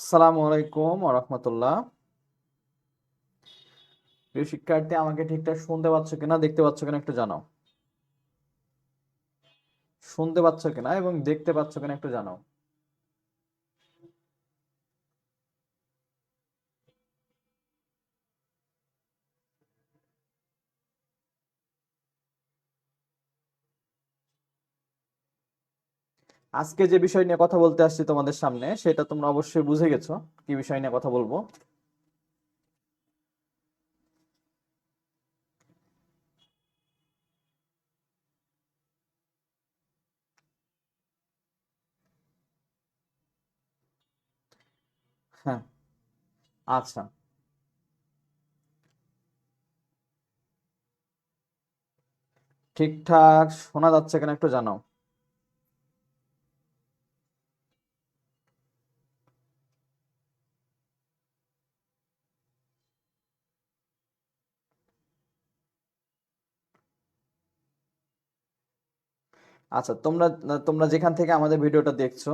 আসসালামু আলাইকুম রহমতুল্লাহ। প্রিয় শিক্ষার্থী, আমাকে ঠিকঠাক শুনতে পাচ্ছ কিনা, দেখতে পাচ্ছ কিনা একটু জানাও। শুনতে পাচ্ছ কিনা এবং দেখতে পাচ্ছ কিনা একটু জানাও। আজকে যে বিষয় নিয়ে কথা বলতে আসছি তোমাদের সামনে, সেটা তোমরা অবশ্যই বুঝে গেছো। কি বিষয় নিয়ে কথা বলব? হ্যাঁ আচ্ছা। ঠিকঠাক শোনা যাচ্ছে কিনা একটু জানাও। আচ্ছা তোমরা তোমরা যেখান থেকে আমাদের ভিডিওটা দেখছ,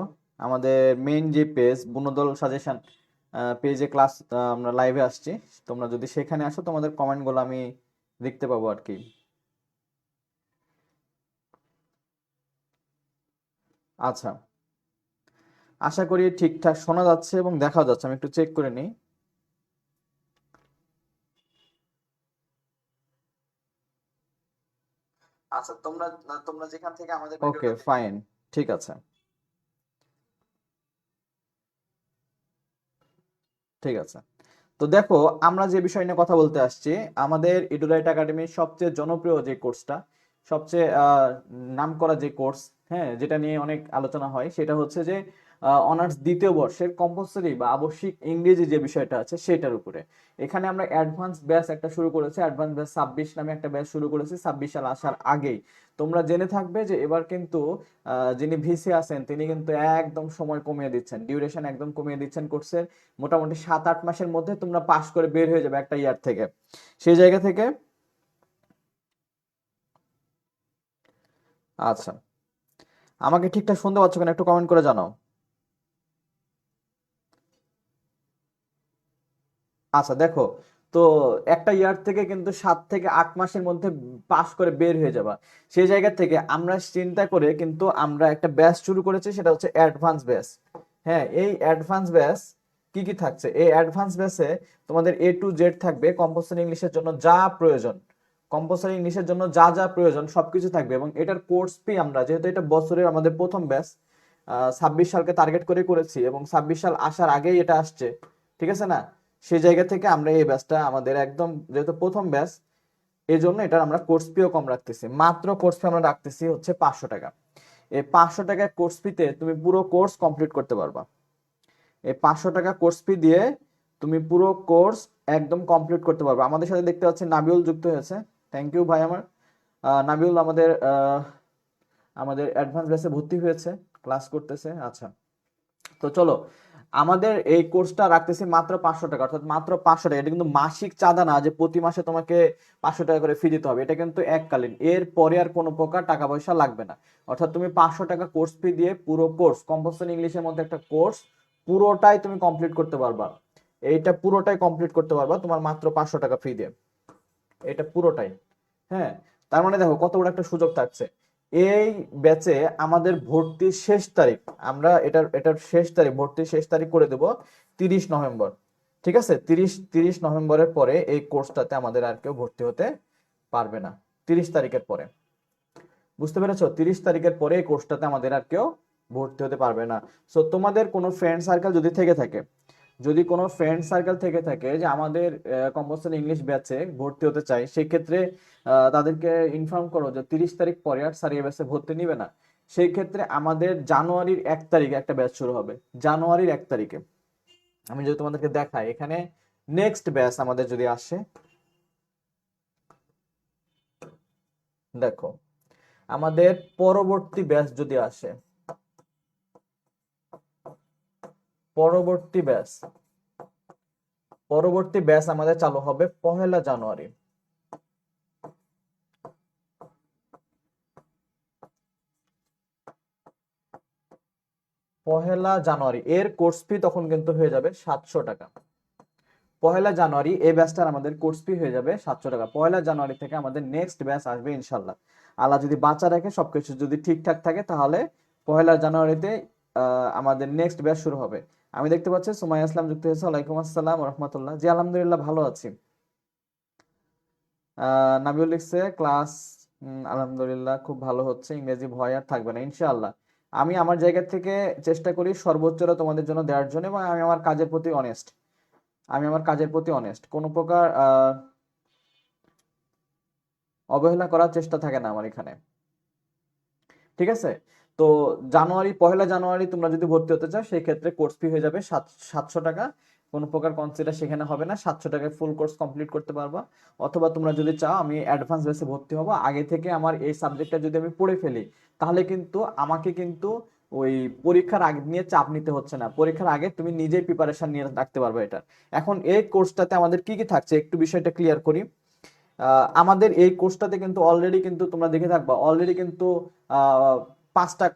আমাদের মেইন যে পেজ বুনোদল সাজেশন পেজে ক্লাস আমরা লাইভে আসছি, তোমরা যদি সেখানে আসো, তোমাদের কমেন্টগুলো আমি দেখতে পাবো আর কি। আচ্ছা আশা করি ঠিকঠাক শোনা যাচ্ছে এবং দেখা যাচ্ছে, আমি একটু চেক করে নিই। আচ্ছা তোমরা তোমরা যেখান থেকে আমাদের ওকে ফাইন ঠিক আছে। ঠিক আছে। তো দেখো আমরা যে বিষয় নিয়ে কথা বলতে আসছি আমাদের ইডুলাইট একাডেমির সবচেয়ে জনপ্রিয় যে কোর্সটা সবচেয়ে নাম করা যে কোর্স হ্যাঁ যেটা নিয়ে অনেক আলোচনা হয় সেটা হচ্ছে যে অনার্স দ্বিতীয় বর্ষের কম্পালসরি বা আবশ্যিক ইংরেজি যে বিষয়টা আছে সেটার উপরে। এখানে আমরা অ্যাডভান্স ব্যাচ একটা শুরু করেছি অ্যাডভান্স ব্যাচ ছাব্বিশ নামে একটা ব্যাচ শুরু করেছি, ছাব্বিশ সাল আসার আগেই। তোমরা জেনে থাকবে যে এবার কিন্তু যিনি ভিসি আছেন, তিনি কিন্তু একদম সময় কমিয়ে দিচ্ছেন ডিউরেশন একদম কমিয়ে দিচ্ছেন কোর্সের মোটামুটি সাত, আট মাসের মধ্যে তোমরা পাশ করে বের হয়ে যাবে একটা ইয়ার থেকে। সেই জায়গা থেকে আচ্ছা আমাকে ঠিকঠাক শুনতে পাচ্ছ কেন একটু কমেন্ট করে জানাও। আচ্ছা দেখো, তো একটা ইয়ার থেকে কিন্তু সাত থেকে আট মাসের মধ্যে পাস করে বের হয়ে যাবা। সেই জায়গা থেকে আমরা চিন্তা করে কিন্তু আমরা একটা ব্যাচ শুরু করেছি, সেটা হচ্ছে অ্যাডভান্স ব্যাচ হ্যাঁ এই অ্যাডভান্স ব্যাচ কি কি থাকছে? এই অ্যাডভান্স ব্যাচে তোমাদের এ টু জেড থাকবে কম্পালসারি ইংলিশের জন্য যা প্রয়োজন। কম্পালসারি ইংলিশের জন্য যা যা প্রয়োজন, সবকিছু থাকবে। এবং এটার কোর্স ফি আমরা, যেহেতু এটা বছরের আমাদের প্রথম ব্যাচ ছাব্বিশ সালকে টার্গেট করে করেছি, এবং ছাব্বিশ সাল আসার আগেই এটা আসছে। ঠিক আছে না? সেই জায়গা থেকে আমরা এই ব্যাচটা আমাদের একদম যেহেতু প্রথম ব্যাচ এই জন্য এটার আমরা কোর্স ফিও কম রাখতেছি। মাত্র কোর্স ফি আমরা রাখতেছি হচ্ছে পাঁচশো টাকা। এই পাঁচশো টাকার কোর্স ফিতে তুমি পুরো কোর্স কমপ্লিট করতে পারবা। এই পাঁচশো টাকা কোর্স ফি দিয়ে তুমি পুরো কোর্স একদম কমপ্লিট করতে পারবে। আমাদের সাথে দেখতে পাচ্ছি নাবিউল যুক্ত হয়েছে। থ্যাংক ইউ ভাই আমার। নাবিউল আমাদের আমাদের অ্যাডভান্স ব্যাচে ভর্তি হয়েছে ক্লাস করতেছে। আচ্ছা। তো চলো আমাদের এই কোর্সটা রাখতেছি মাত্র পাঁচশো টাকা, অর্থাৎ মাত্র পাঁচশো টাকা। এটা কিন্তু মাসিক চাঁদা না, যে প্রতি মাসে তোমাকে পাঁচশো টাকা করে ফি দিতে হবে। এটা কিন্তু এককালীন। এর পরে আর কোনো প্রকার টাকা পয়সা লাগবে না। অর্থাৎ তুমি পাঁচশো টাকা কোর্স ফি দিয়ে পুরো কোর্স কম্পালসারি ইংলিশের মধ্যে একটা কোর্স পুরোটাই তুমি কমপ্লিট করতে পারবা। এইটা পুরোটাই কমপ্লিট করতে পারবা তোমার মাত্র পাঁচশো টাকা ফি দিয়ে। এটা পুরোটাই। হ্যাঁ? তার মানে দেখো কত বড় একটা সুযোগ থাকছে। এই ব্যাচে আমাদের ভর্তির শেষ তারিখ, আমরা এটার এটার শেষ তারিখ, ভর্তির শেষ তারিখ করে দেব তিরিশ নভেম্বর। ঠিক আছে? তিরিশ তিরিশ নভেম্বরের পরে এই কোর্সটাতে আমাদের আর কেউ ভর্তি হতে পারবে না, তিরিশ তারিখের পরে। বুঝতে পেরেছ? তিরিশ তারিখের পরে এই কোর্সটাতে আমাদের আর কেউ ভর্তি হতে পারবে না। সো তোমাদের কোনো ফ্রেন্ড সার্কেল যদি থেকে থাকে যদি কোনো ফ্রেন্ড সার্কেল থেকে থাকে যে আমাদের কম্পালসারি ইংলিশ ব্যাচে ভর্তি হতে চাই সেক্ষেত্রে তাদেরকে ইনফর্ম করো যে তিরিশ তারিখ পরে আর এই ব্যাচে ভর্তি নিবে না। সেই ক্ষেত্রে আমাদের জানুয়ারির এক তারিখে একটা ব্যাচ শুরু হবে। জানুয়ারির এক তারিখে। আমি যদি তোমাদেরকে দেখাই, এখানে নেক্সট ব্যাচ আমাদের যদি আসে, দেখো, আমাদের পরবর্তী ব্যাচ যদি আসে পরবর্তী ব্যাচ পরবর্তী ব্যাচ আমাদের চালু হবে পহেলা জানুয়ারি। পহেলা জানুয়ারি, এর কোর্স ফি তখন কিন্তু হয়ে যাবে সাতশো টাকা। পহেলা জানুয়ারি, এই ব্যাচটার আমাদের কোর্স ফি হয়ে যাবে সাতশো টাকা। পহেলা জানুয়ারি থেকে আমাদের নেক্সট ব্যাচ আসবে ইনশাল্লাহ। আল্লাহ যদি বাঁচা রাখে, সবকিছু যদি ঠিকঠাক থাকে, তাহলে পহেলা জানুয়ারিতে আমাদের নেক্সট ব্যাচ শুরু হবে। আমি দেখতে পাচ্ছি সুমাই আসলাম, যুক্ত হয়েছে। ওয়ালাইকুম আসসালাম রহমতুল্লাহ জি, আলহামদুলিল্লাহ ভালো আছি। নাবিউল লিখছে, ক্লাস আলহামদুলিল্লাহ খুব ভালো হচ্ছে, ইংরেজি ভয় আর থাকবে না, ইনশাআল্লাহ। আমি আমার জায়গা থেকে চেষ্টা করি সর্বোচ্চটা তোমাদের জন্য দেওয়ার জন্য এবং আমি আমার কাজের প্রতি অনেস্ট আমি আমার কাজের প্রতি অনেস্ট কোনো প্রকার অবহেলা করার চেষ্টা থাকে না আমার এখানে। ঠিক আছে? তো জানুয়ারি, পহেলা জানুয়ারি তোমরা যদি ভর্তি হতে চাও সেই ক্ষেত্রে কোর্স ফি হয়ে যাবে সাত, সাতশো টাকা। কোনো প্রকার কনসিডার সেখানে হবে না, সাতশো টাকায় ফুল কোর্স কমপ্লিট করতে পারবা। অথবা তোমরা যদি চাও, আমি অ্যাডভান্স বেসে ভর্তি হব। আগে থেকে আমার এই সাবজেক্টটা যদি আমি পড়ে ফেলি, তাহলে কিন্তু আমাকে কিন্তু ওই পরীক্ষার আগে, নিয়ে চাপ নিতে হচ্ছে না। পরীক্ষার আগে তুমি নিজেই প্রিপারেশন নিয়ে রাখতে পারবে এটা। এখন এই কোর্সটাতে আমাদের কি কি থাকছে? একটু বিষয়টা ক্লিয়ার করি। আমাদের এই কোর্সটাতে কিন্তু অলরেডি কিন্তু তোমরা দেখে থাকবা। অলরেডি কিন্তু পাঁচটা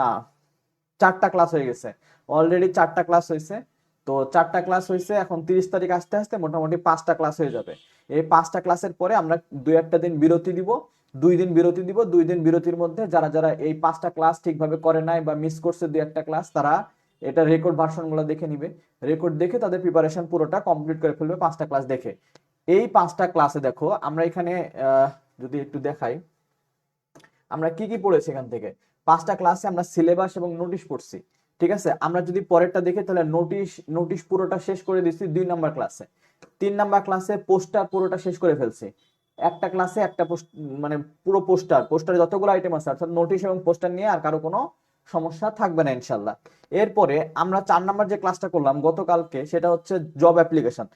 না, চারটা ক্লাস হয়ে গেছে। অলরেডি চারটা ক্লাস হয়েছে। তো চারটা ক্লাস হয়েছে, এখন তিরিশ তারিখ আসতে আসতে মোটামুটি পাঁচটা ক্লাস হয়ে যাবে। এই পাঁচটা ক্লাসের পরে আমরা দুই একটা দিন বিরতি দিব, দুই দিন বিরতি দিব, দুই দিন বিরতির মধ্যে যারা যারা এই পাঁচটা ক্লাস ঠিকভাবে করে নাই বা মিস করছে দুই একটা ক্লাস তারা এটা রেকর্ড ভার্সনগুলো দেখে নিবে। রেকর্ড দেখে তাদের প্রিপারেশন পুরোটা কমপ্লিট করে ফেলবে পাঁচটা ক্লাস দেখে। এই পাঁচটা ক্লাসে দেখো, আমরা এখানে যদি একটু দেখাই, আমরা কি কি পড়েছি এখান থেকে? পাঁচটা ক্লাসে আমরা সিলেবাস এবং নোটিশ পড়ছি, ঠিক আছে? আমরা যদি পরেরটা দেখি, তাহলে নোটিশ নোটিশ পুরোটা শেষ করে দিচ্ছি দুই নাম্বার ক্লাসে তিন নাম্বার ক্লাসে পোস্টার পুরোটা শেষ করে ফেলছি। একটা ক্লাসে একটা পোস্ট মানে পুরো পোস্টার পোস্টারে যতগুলো আইটেম আছে, অর্থাৎ নোটিশ এবং পোস্টার নিয়ে আর কারও কোনো সমস্যা থাকবে না ইনশাল্লাহ এরপরে আমরা চার নাম্বার যে ক্লাসটা করলাম গতকালকে, সেটা হচ্ছে জব অ্যাপ্লিকেশন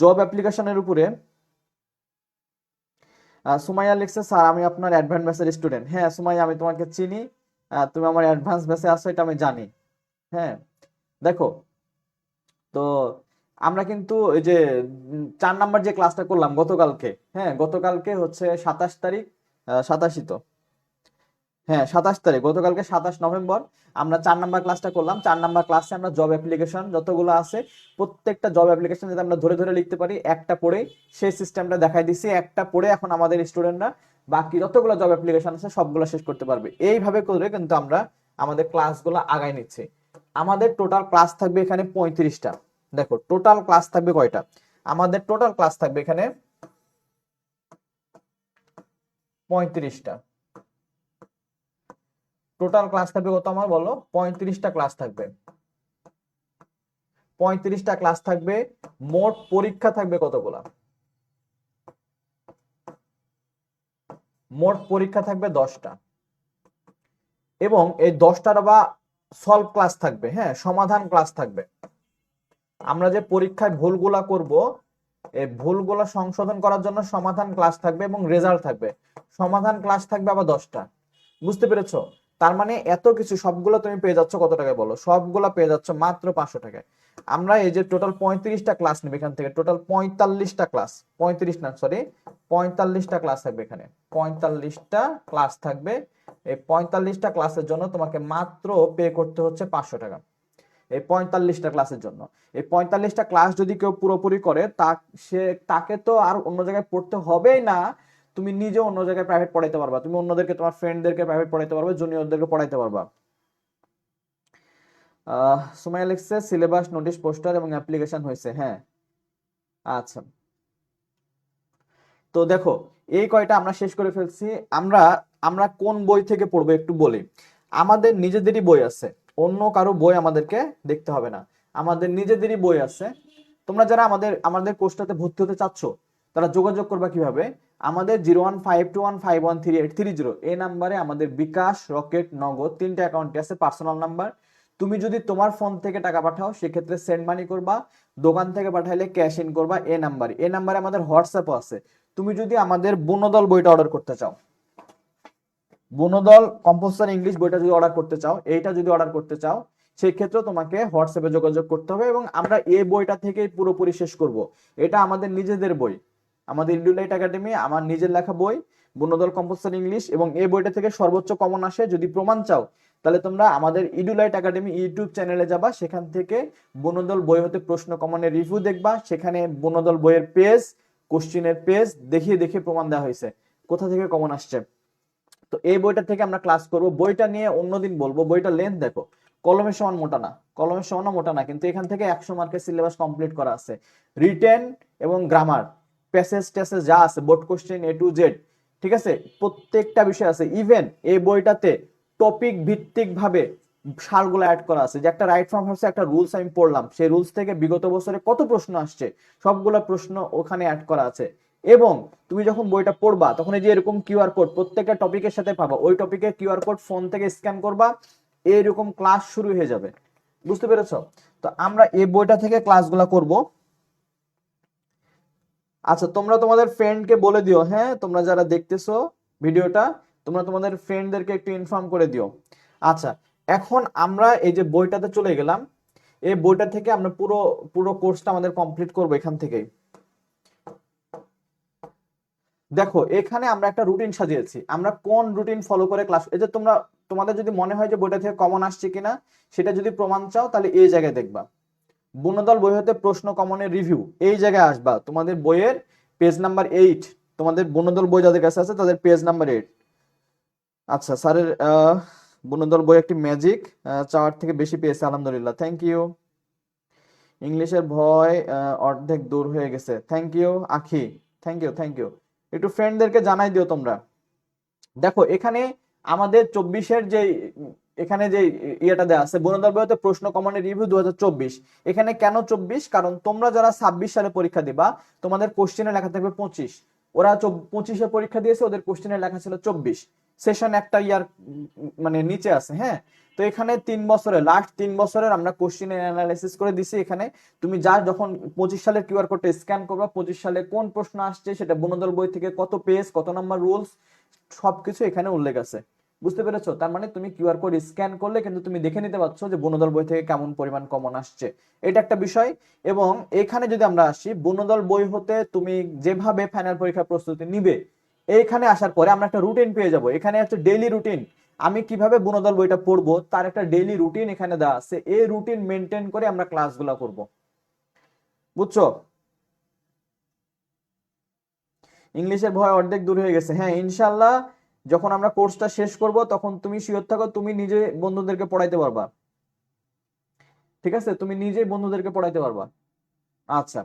জব অ্যাপ্লিকেশনের উপরে সুমাইয়া লিখছে, স্যার, আমি আপনার অ্যাডভান্স স্টুডেন্ট হ্যাঁ সুমাইয়া, আমি তোমাকে চিনি। তুমি আমার অ্যাডভান্স ব্যাচে আছো, এটা আমি জানি। হ্যাঁ দেখো, তো আমরা কিন্তু ওই যে চার নাম্বার যে ক্লাসটা করলাম গতকালকে হ্যাঁ গতকালকে হচ্ছে সাতাশ তারিখ সাতাশি তো। হ্যাঁ সাতাশ তারিখ, গতকালকে সাতাশ নভেম্বর, আমরা চার নাম্বার ক্লাসটা করলাম। চার নাম্বার ক্লাসে আমরা জব অ্যাপ্লিকেশন যতগুলো আছে, প্রত্যেকটা জব অ্যাপ্লিকেশন যাতে আমরা ধরে ধরে লিখতে পারি, একটা পড়ে সেই সিস্টেমটা দেখাই দিছি। একটা পড়ে এখন আমাদের স্টুডেন্টরা বাকি যতগুলো জব অ্যাপ্লিকেশন আছে, সবগুলো শেষ করতে পারবে। এইভাবে করে কিন্তু আমরা আমাদের ক্লাসগুলো আগায় নিচ্ছি। আমাদের টোটাল ক্লাস থাকবে এখানে পঁয়ত্রিশটা। দেখো টোটাল ক্লাস থাকবে কয়টা? আমাদের টোটাল ক্লাস থাকবে এখানে পঁয়ত্রিশটা। টোটাল ক্লাস থাকবে কত আমার? বলো, পঁয়ত্রিশটা ক্লাস থাকবে। পঁয়ত্রিশটা ক্লাস থাকবে, মোট পরীক্ষা থাকবে কতগুলা? মোট পরীক্ষা থাকবে দশটা। এবং এই দশটার বা সলভ ক্লাস থাকবে হ্যাঁ সমাধান ক্লাস থাকবে। আমরা যে পরীক্ষায় ভুলগুলা করব, এই ভুলগুলা সংশোধন করার জন্য সমাধান ক্লাস থাকবে এবং রেজাল্ট থাকবে। সমাধান ক্লাস থাকবে আবার দশটা। বুঝতে পেরেছ? তার মানে এত কিছু, সবগুলো তুমি পেয়ে যাচ্ছ কত টাকায় বলো? সবগুলো পেয়ে যাচ্ছ মাত্র পাঁচশো টাকায়। আমরা এই যে টোটাল পঁয়ত্রিশটা ক্লাস নেবে এখান থেকে। টোটাল পঁয়তাল্লিশটা ক্লাস পঁয়ত্রিশ না সরি পঁয়তাল্লিশটা ক্লাস থাকবে এখানে। পঁয়তাল্লিশটা ক্লাস থাকবে। এই পঁয়তাল্লিশটা ক্লাসের জন্য তোমাকে মাত্র পে করতে হচ্ছে পাঁচশো টাকা। এই পঁয়তাল্লিশটা ক্লাসের জন্য। এই পঁয়তাল্লিশটা ক্লাস যদি কেউ পুরোপুরি করে, তা সে, তাকে তো আর অন্য জায়গায় পড়তে হবেই না। তুমি নিজে অন্য জায়গায় প্রাইভেট পড়াইতে পারবা। তুমি অন্যদেরকে, তোমার ফ্রেন্ডদেরকে প্রাইভেট পড়াইতে পারবা জুনিয়রদেরকে পড়াইতে পারবা। আহ সুমাইয়া লিখছে সিলেবাস নোটিশ পোস্টার এবং অ্যাপ্লিকেশন হয়েছে। হ্যাঁ। আচ্ছা। তো দেখো, এই কয়টা আমরা শেষ করে ফেলছি। আমরা আমরা কোন বই থেকে পড়ব একটু বলি। আমাদের নিজেদেরই বই আছে। অন্য কারও বই আমাদেরকে দেখতে হবে না। আমাদের নিজেদেরই বই আছে। তোমরা যারা আমাদের আমাদের কোর্সটাতে ভর্তি হতে চাচ্ছ, তারা যোগাযোগ করবা কীভাবে? আমাদের zero one five two one five one three eight three zero. এই নাম্বারে আমাদের বিকাশ, রকেট, নগদ তিনটে অ্যাকাউন্টে আছে পার্সোনাল নাম্বার তুমি যদি তোমার ফোন থেকে টাকা পাঠাও, সেক্ষেত্রে সেন্ড মানি করবা। দোকান থেকে পাঠাইলে ক্যাশ ইন করবা এ নাম্বারে। এ নাম্বারে আমাদের হোয়াটসঅ্যাপও আছে। তুমি যদি আমাদের বনদল বইটা অর্ডার করতে চাও, বনদল কম্পোজার ইংলিশ বইটা যদি অর্ডার করতে চাও, এইটা যদি অর্ডার করতে চাও, সেই ক্ষেত্রে তোমাকে হোয়াটসঅ্যাপে যোগাযোগ করতে হবে এবং আমরা এই বইটা থেকেই পুরোপুরি শেষ করব। এটা আমাদের নিজেদের বই, আমাদের ইন্ডুলাইট একাডেমি আমার নিজের লেখা বই, বনদল কম্পোসার ইংলিশ এবং এই বইটা থেকে সর্বোচ্চ কমন আসে। যদি প্রমাণ চাও, তাহলে তোমরা আমাদের ইডুলাইট একাডেমি ইউটিউব চ্যানেলে যাবা, সেখান থেকে বনদল বই হতে প্রশ্ন কমনের রিভিউ দেখবা, সেখানে বনদল বইয়ের পেজ কোশ্চিনের পেজ দেখিয়ে দেখিয়ে প্রমাণ দেওয়া হয়েছে। কোথা থেকে কমন আসছে? তো এই বইটা থেকে আমরা ক্লাস করব। বইটা নিয়ে অন্যদিন বলব। বইটা লেন্থ দেখো। কলমের সমান মোটা না। কলমের সমান মোটা না। কিন্তু এখান থেকে একশো মার্কের সিলেবাস কমপ্লিট করা আছে। রিটেন এবং গ্রামার প্যাসেজ ট্যাসেজ যা আছে board question A to Z ঠিক আছে? প্রত্যেকটা বিষয় আছে। ইভেন এই বইটাতে টপিক ভিত্তিক ভাবে সারগুলো অ্যাড করা আছে, যে একটা রাইট ফ্রম হাউসে একটা রুলস আমি পড়লাম, সেই রুলস থেকে বিগত বছরে কত প্রশ্ন আসছে, সবগুলো প্রশ্ন ওখানে অ্যাড করা আছে। এবং তুমি যখন বইটা পড়বা, তখন এই যে এরকম কিউআর কোড প্রত্যেকটা টপিকের সাথে পাবা, ওই টপিকের কিউআর কোড ফোন থেকে স্ক্যান করবা এরকম ক্লাস শুরু হয়ে যাবে। বুঝতে পেরেছ? তো আমরা এই বইটা থেকে ক্লাসগুলো করব। আচ্ছা তোমরা তোমাদের ফ্রেন্ডকে বলে দিও হ্যাঁ? তোমরা যারা দেখতেছো ভিডিওটা, তোমরা তোমাদের ফ্রেন্ডদেরকে একটু ইনফর্ম করে দিও। আচ্ছা এখন আমরা এই যে বইটাতে চলে গেলাম, এই বইটা থেকে আমরা পুরো পুরো কোর্সটা আমাদের কমপ্লিট করব এখান থেকেই। দেখো, এখানে আমরা একটা রুটিন সাজিয়েছি। আমরা কোন রুটিন ফলো করে ক্লাস এই যে তোমরা, তোমাদের যদি মনে হয় যে বইটা থেকে কমন আসছে কিনা, সেটা যদি প্রমাণ চাও, তাহলে এই জায়গায় দেখবা। বনদল বই হতে প্রশ্ন কমনের রিভিউ এই জায়গায় আসবা। তোমাদের বইয়ের পেজ নাম্বার এইট তোমাদের বনদল বই যাদের কাছে আছে, তাদের পেজ নাম্বার এইট আচ্ছা স্যারের বনদল বই একটি ম্যাজিক চার থেকে বেশি পেয়েছে, আলহামদুলিল্লাহ। থ্যাংক ইউ ইংলিশের ভয় অর্ধেক দূর হয়ে গেছে। Thank you Akhi. Thank you thank you একটু ফ্রেন্ডদেরকে জানাই দিও তোমরা। দেখো, এখানে আমাদের চব্বিশের যে এখানে যে ইয়েটা দেওয়া আছে বনদল বইতে প্রশ্ন কমনের রিভিউ দু হাজার চব্বিশ। এখানে কেন চব্বিশ? কারণ তোমরা যারা ছাব্বিশ সালে পরীক্ষা দিবা, তোমাদের কোশ্চেনে লেখা থাকবে পঁচিশ। ওরা পঁচিশে পরীক্ষা দিয়েছে, ওদের কোশ্চেনে লেখা ছিল চব্বিশ। সেশন একটা ইয়ার মানে নিচে আছে হ্যাঁ? তো এখানে তিন বছরের লাস্ট তিন বছরের আমরা কোশ্চেন অ্যানালাইসিস করে দিছি এখানে। তুমি যা যখন পঁচিশ সালের কিউআর কোডটা স্ক্যান করবা, পঁচিশ সালে কোন প্রশ্ন আসছে, সেটা বনদল বই থেকে কত পেজ কত নাম্বার রুলস সবকিছু এখানে উল্লেখ আছে। বুঝতে পেরেছ? তার মানে তুমি কিউআর কোড স্ক্যান করলে কিন্তু তুমি দেখে নিতে পারছ যে বনদল বই থেকে কেমন পরিমাণ কমন আসছে। এটা একটা বিষয়। এবং এখানে যদি আমরা আসি বনদল বই হতে তুমি যেভাবে ফাইনাল পরীক্ষার প্রস্তুতি নিবে এইখানে আসার পরে আমরা একটা রুটিন পেয়ে যাব। এখানে হচ্ছে ডেইলি রুটিন আমি কীভাবে বনদল বইটা পড়ব, তার একটা ডেইলি রুটিন এখানে দেওয়া আছে। এই রুটিন মেনটেন করে আমরা ক্লাসগুলো করব। বুঝছ? ইংলিশের ভয় অর্ধেক দূর হয়ে গেছে। হ্যাঁ ইনশাল্লাহ যখন আমরা কোর্সটা শেষ করব, তখন তুমি শিওর থাকো, তুমি নিজে বন্ধুদেরকে পড়াইতে পারবা। ঠিক আছে? তুমি নিজেই বন্ধুদেরকে পড়াইতে পারবা। আচ্ছা।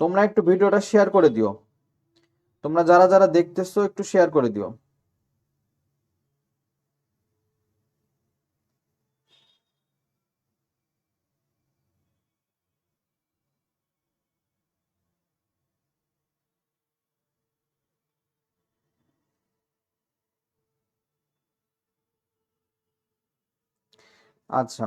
তোমরা একটু ভিডিওটা শেয়ার করে দিও। তোমরা যারা যারা দেখতেছো, একটু শেয়ার করে দিও। আচ্ছা।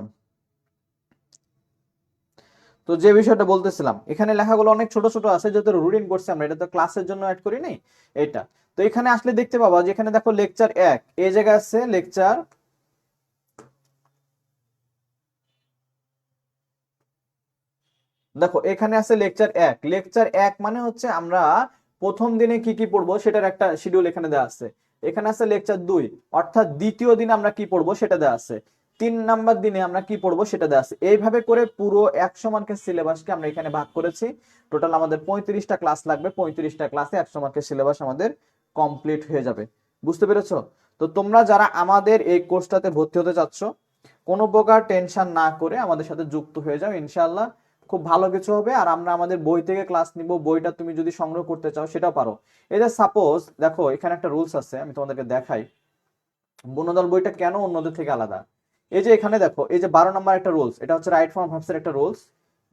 তো যে বিষয়টা বলতেছিলাম, এখানে লেখাগুলো অনেক ছোট ছোট আছে, যেহেতু রুটিন করছি আমরা, এটা তো ক্লাসের জন্য অ্যাড করি নাই, এটা। তো এখানে আসলে দেখতে পাবা যে এখানে দেখো লেকচার এক এই জায়গায় আছে লেকচার দেখো, এখানে আছে লেকচার এক লেকচার এক মানে হচ্ছে আমরা প্রথম দিনে কি কি পড়ব সেটার একটা শিডিউল এখানে দেওয়া আছে। এখানে আছে লেকচার দুই, অর্থাৎ দ্বিতীয় দিন আমরা কি পড়ব সেটা দেওয়া আছে। তিন নাম্বার দিনে আমরা কি পড়ব সেটা দেওয়া আছে। এইভাবে করে পুরো একশো মার্কের সিলেবাসকে আমরা এখানে ভাগ করেছি। টোটাল আমাদের পঁয়ত্রিশটা ক্লাস লাগবে, পঁয়ত্রিশটা ক্লাসে একশো মার্কের সিলেবাস আমাদের কমপ্লিট হয়ে যাবে। বুঝতে পেরেছ? তো তোমরা যারা আমাদের এই কোর্সটাতে ভর্তি হতে চাচ্ছ, কোনো প্রকার টেনশন না করে আমাদের সাথে যুক্ত হয়ে যাও, ইনশাআল্লাহ। খুব ভালো কিছু হবে। আর আমরা আমাদের বই থেকে ক্লাস নিব, বইটা তুমি যদি সংগ্রহ করতে চাও সেটাও পারো। এই যে সাপোজ দেখো, এখানে একটা রুলস আছে, আমি তোমাদেরকে দেখাই। বনদল বইটা কেন অন্যদের থেকে আলাদা? এই যে এখানে দেখো, এই যে বারো নম্বর একটা রুলস এটা হচ্ছে রাইট ফর্ম ভার্বসের একটা রুলস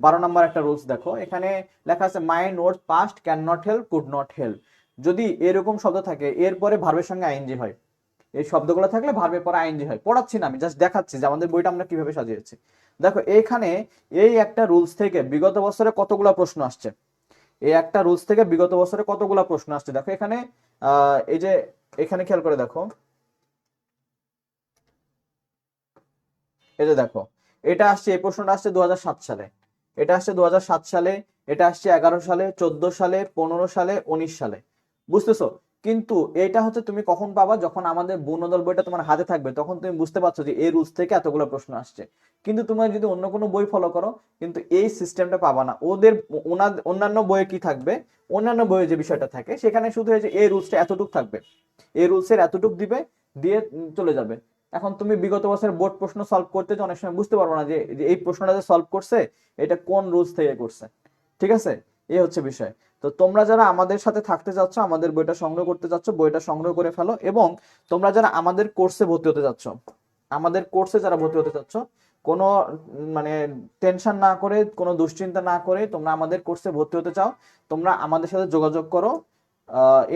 বারো নম্বর একটা রুলস দেখো, এখানে লেখা আছে may not past can not help could not help যদি এরকম শব্দ থাকে, এরপরে ভার্বের সঙ্গে আইএনজি হয়। এই শব্দগুলো থাকলে ভার্বের পরে আইএনজি হয়। পড়াচ্ছি না, আমি জাস্ট দেখাচ্ছি যে আমাদের বইটা আমরা কীভাবে সাজিয়েছি। দেখো, এইখানে এই একটা রুলস থেকে বিগত বছরে কতগুলো প্রশ্ন আসছে? এই একটা রুলস থেকে বিগত বছরে কতগুলো প্রশ্ন আসছে? দেখো, এখানে এই যে, এখানে খেয়াল করে দেখো। এই যে দেখো, এটা আসছে, এই প্রশ্নটা আসছে দু হাজার সাত সালে। এটা আসছে দু হাজার সাত সালে, এটা আসছে এগারো সালে, চোদ্দ সালে, পনেরো সালে, উনিশ সালে। বুঝতেছো? কিন্তু এটা হচ্ছে তুমি কখন পাবা? যখন আমাদের বনদল বইটা তোমার হাতে থাকবে, তখন তুমি বুঝতে পারছ যে এই রুলস থেকে এতগুলো প্রশ্ন আসছে। কিন্তু তুমি যদি অন্য কোনো বই ফলো করো, কিন্তু এই সিস্টেমটা পাবা না। ওদের অন্যান্য বইয়ে কি থাকবে? অন্যান্য বইয়ে যে বিষয়টা থাকে, সেখানে শুধু এই রুলসটা এতটুক থাকবে। এই রুলসের এতটুক দিবে, দিয়ে চলে যাবে। এখন তুমি বিগত বছরের বোর্ড প্রশ্ন সলভ করতে অনেক সময় বুঝতে পারব না যে এই প্রশ্নটা যে সলভ করছে, এটা কোন রুলস থেকে করছে, ঠিক আছে? এই হচ্ছে বিষয়। তো তোমরা যারা আমাদের সাথে থাকতে যাচ্ছ আমাদের বইটা সংগ্রহ করতে যাচ্ছ বইটা সংগ্রহ করে ফেলো এবং তোমরা যারা আমাদের কোর্সে ভর্তি হতে যাচ্ছ আমাদের কোর্সে যারা ভর্তি হতে চাচ্ছ, কোনো মানে টেনশন না করে, কোনো দুশ্চিন্তা না করে তোমরা আমাদের কোর্সে ভর্তি হতে চাও, তোমরা আমাদের সাথে যোগাযোগ করো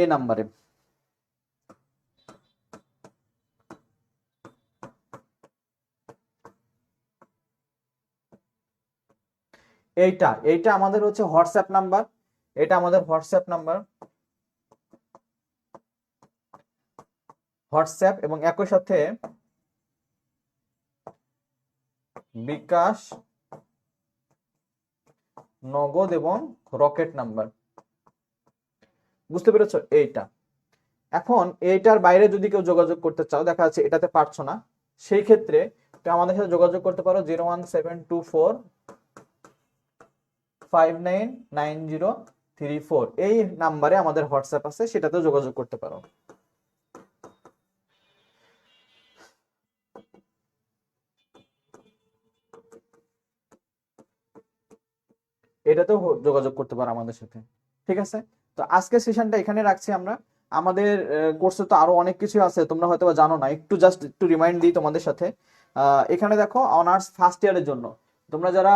এই নাম্বারে এইটা এইটা আমাদের হচ্ছে হোয়াটসঅ্যাপ নাম্বার এটা আমাদের হোয়াটসঅ্যাপ নাম্বার হোয়াটসঅ্যাপ এবং একই সাথে বিকাশ, নগদ এবং রকেট নাম্বার বুঝতে পেরেছ? এইটা। এখন এইটার বাইরে যদি কেউ যোগাযোগ করতে চাও, দেখা যাচ্ছে এটাতে পারছ না। সেই ক্ষেত্রে তুমি আমাদের সাথে যোগাযোগ করতে পারো zero one seven two four five এই নাম্বারে আমাদের হোয়াটসঅ্যাপ আছে সেটাতে যোগাযোগ করতে পারো। এটাতেও যোগাযোগ করতে পারো আমাদের সাথে। ঠিক আছে? তো আজকের সেশনটা এখানে রাখছি আমরা। আমাদের কোর্সে তো আরও অনেক কিছু আছে, তোমরা হয়তো জানো না। একটু জাস্ট একটু রিমাইন্ড দিই তোমাদের সাথে। এখানে দেখো অনার্স ফার্স্ট ইয়ারের জন্য। তোমরা যারা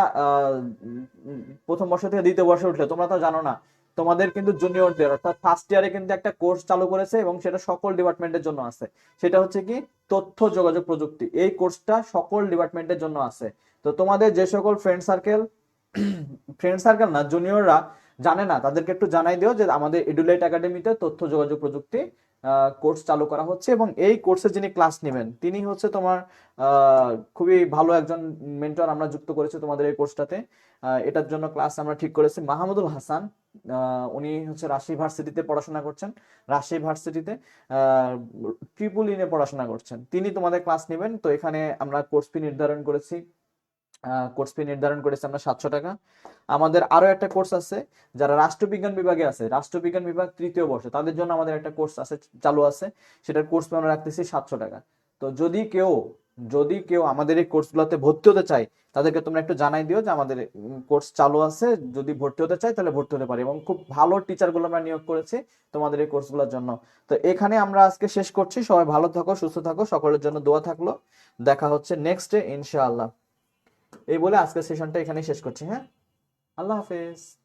প্রথম বর্ষ থেকে দ্বিতীয় বর্ষে উঠলে, তোমরা তো জানো না, তোমাদের কিন্তু জুনিয়রদের অর্থাৎ ফার্স্ট ইয়ারে কিন্তু একটা কোর্স চালু করেছে এবং সেটা সকল ডিপার্টমেন্টের জন্য আছে। সেটা হচ্ছে কি, তথ্য যোগাযোগ প্রযুক্তি। এই কোর্সটা সকল ডিপার্টমেন্টের জন্য আছে। তো তোমাদের যে সকল ফ্রেন্ড সার্কেল ফ্রেন্ড সার্কেল না জুনিয়ররা জানে না, তাদেরকে একটু জানাই দিও যে আমাদের এডুলাইট একাডেমিতে তথ্য, যোগাযোগ প্রযুক্তি কোর্স চালু করা হচ্ছে এবং এই কোর্সে যিনি ক্লাস নেবেন, তিনি হচ্ছে তোমার খুবই ভালো একজন মেন্টর আমরা যুক্ত করেছি তোমাদের এই কোর্সটাতে এটার জন্য ক্লাস আমরা ঠিক করেছি। মাহমুদুল হাসান উনি হচ্ছে রাজশাহী ভার্সিটিতে পড়াশোনা করছেন রাশি ভার্সিটিতে ট্রিপুল ইনে পড়াশোনা করছেন। তিনি তোমাদের ক্লাস নেবেন, তো এখানে আমরা কোর্স ফি নির্ধারণ করেছি। কোর্স ফি নির্ধারণ করেছি আমরা সাতশো টাকা। আমাদের আরও একটা কোর্স আছে, যারা রাষ্ট্রবিজ্ঞান বিভাগে আছে, রাষ্ট্রবিজ্ঞান বিভাগ তৃতীয় বর্ষে, তাদের জন্য আমাদের একটা কোর্স আছে, চালু আছে, সেটার কোর্স ফি আমরা রাখতেছি সাতশো টাকা। তো যদি কেউ যদি কেউ আমাদের এই কোর্সগুলোতে ভর্তি হতে চায়, তাদেরকে তোমরা একটু জানাই দিও যে আমাদের কোর্স চালু আছে, যদি ভর্তি হতে চায় তাহলে ভর্তি হতে পারে এবং খুব ভালো টিচারগুলো আমরা নিয়োগ করেছি তোমাদের এই কোর্সগুলোর জন্য। তো এখানে আমরা আজকে শেষ করছি, সবাই ভালো থাকো, সুস্থ থাকো, সকলের জন্য দোয়া থাকল। দেখা হচ্ছে নেক্সট ডে ইনশাআল্লাহ। এই বলে আজকের সেশনটা এখানেই শেষ করছি হ্যাঁ? আল্লাহ হাফেজ।